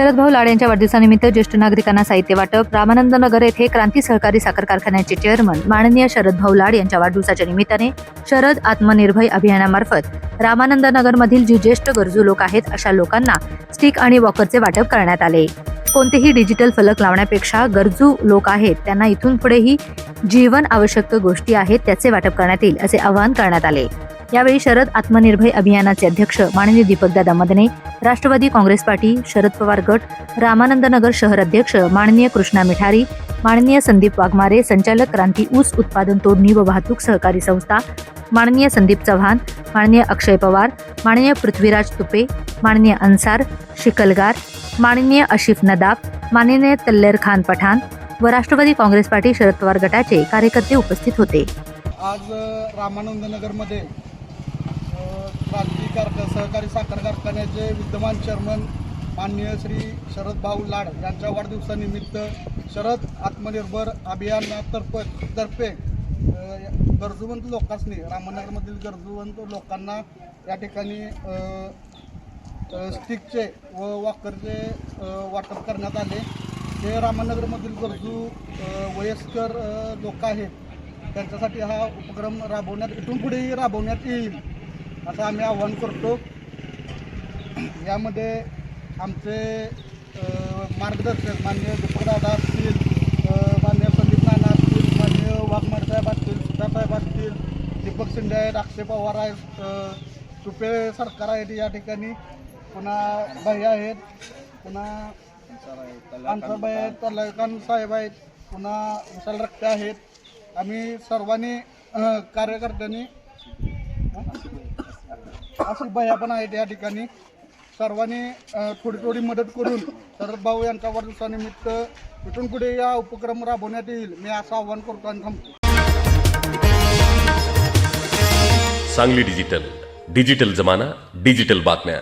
शरद भाऊ लाड यांच्या वाढदिवसानिमित्त ज्येष्ठ नागरिकांना साहित्य वाटप रामानंद नगर येथे क्रांती सहकारी साखर कारखान्याचे चेअरमन माननीय शरद भाऊ लाड यांच्या वाढदिवसाच्या निमित्ताने शरद आत्मनिर्भय अभियानामार्फत रामानंद नगरमधील जी ज्येष्ठ गरजू लोक आहेत अशा लोकांना स्टिक आणि वॉकरचे वाटप करण्यात आले. कोणतेही डिजिटल फलक लावण्यापेक्षा गरजू लोक आहेत त्यांना इथून पुढेही जीवन आवश्यक गोष्टी आहेत त्याचे वाटप करण्यात येईल असे आवाहन करण्यात आले. यावेळी शरद आत्मनिर्भय अभियानाचे अध्यक्ष माननीय दीपकदादा मदने राष्ट्रवादी काँग्रेस पार्टी शरद पवार गट रामानंद नगर शहर अध्यक्ष माननीय कृष्णा मिठारी माननीय संदीप वाघमारे संचालक क्रांती ऊस उत्पादन तोडणी व वाहतूक सहकारी संस्था माननीय संदीप चव्हाण माननीय अक्षय पवार माननीय पृथ्वीराज तुपे माननीय अन्सार शिकलगार माननीय अशिफ नदाब माननीय तल्लेर खान पठाण व राष्ट्रवादी काँग्रेस पार्टी शरद पवार गटाचे कार्यकर्ते उपस्थित होते. आज रामानंद नगरमध्ये खाजगी क्रांती कारखा सहकारी साखर कारखान्याचे विद्यमान चेअरमन माननीय श्री शरद भाऊ लाड यांच्या वाढदिवसानिमित्त शरद आत्मनिर्भर अभियानातर्फे तर्फे गरजूवंत लोकांनी रामनगरमधील गरजूवंत लोकांना या ठिकाणी स्टिकचे व वॉकरचे वाटप करण्यात आले. हे रामनगरमधील गरजू वयस्कर लोक आहेत. त्यांच्यासाठी हा उपक्रम राबवण्यात इथून पुढेही राबवण्यात येईल. असं आम्ही आवाहन करतो. यामध्ये आमचे मार्गदर्शक मान्य दीपकदादा असतील मान्य संदीप नाना असतील मान्य वाघमारे साहेब असतील सुधासाहेब असतील दीपक शिंदे आहेत अक्षय पवार आहेत सुपे सरकार आहेत या ठिकाणी. पुन्हा भाई आहेत पुन्हा अन्सरबाई आहेत तलाकान साहेब आहेत पुन्हा विशाल रक्ते आहेत. आम्ही सर्वांनी कार्यकर्त्यांनी अशी भैया पण आहेत या ठिकाणी. सर्वांनी थोडी थोडी मदत करून शरद भाऊ यांच्या वाढदिवसानिमित्त कुठून कुठे या उपक्रम राबवण्यात येईल. मी असं आवाहन करतो आणि थांबतो. सांगली डिजिटल. डिजिटल जमाना डिजिटल बातम्या.